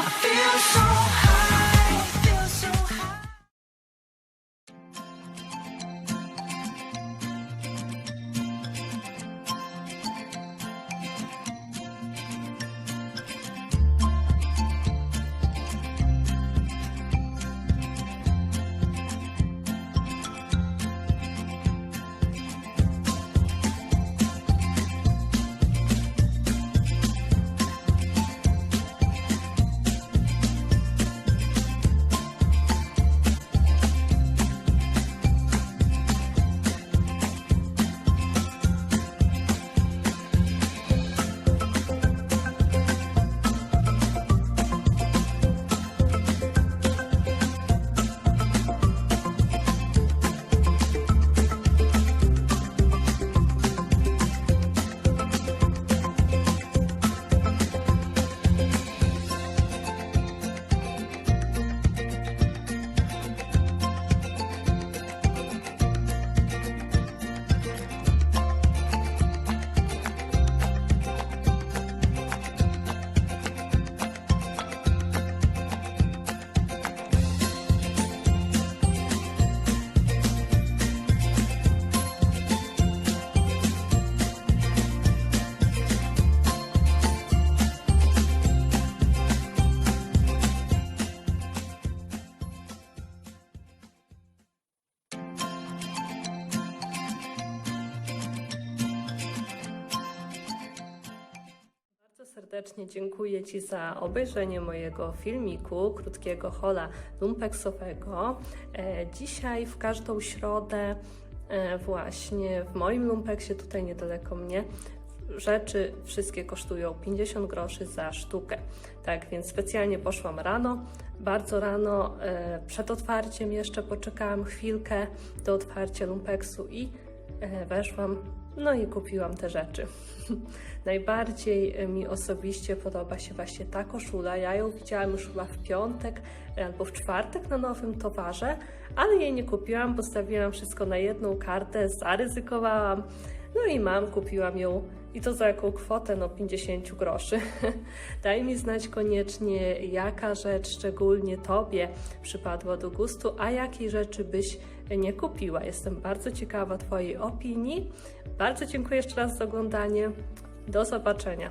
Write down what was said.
I feel so serdecznie dziękuję Ci za obejrzenie mojego filmiku, krótkiego hola lumpeksowego. E, Dzisiaj w każdą środę e, właśnie w moim lumpeksie, tutaj niedaleko mnie, rzeczy wszystkie kosztują 50 groszy za sztukę. Tak więc specjalnie poszłam rano, bardzo rano, e, przed otwarciem jeszcze poczekałam chwilkę do otwarcia lumpeksu i weszłam, no i kupiłam te rzeczy. Najbardziej e, mi osobiście podoba się właśnie ta koszula. Ja ją widziałam już chyba w piątek e, albo w czwartek na nowym towarze, ale jej nie kupiłam, postawiłam wszystko na jedną kartę, zaryzykowałam. No i mam, kupiłam ją i to za jaką kwotę? No 50 groszy. Daj mi znać koniecznie, jaka rzecz szczególnie Tobie przypadła do gustu, a jakiej rzeczy byś nie kupiła. Jestem bardzo ciekawa Twojej opinii. Bardzo dziękuję jeszcze raz za oglądanie. Do zobaczenia.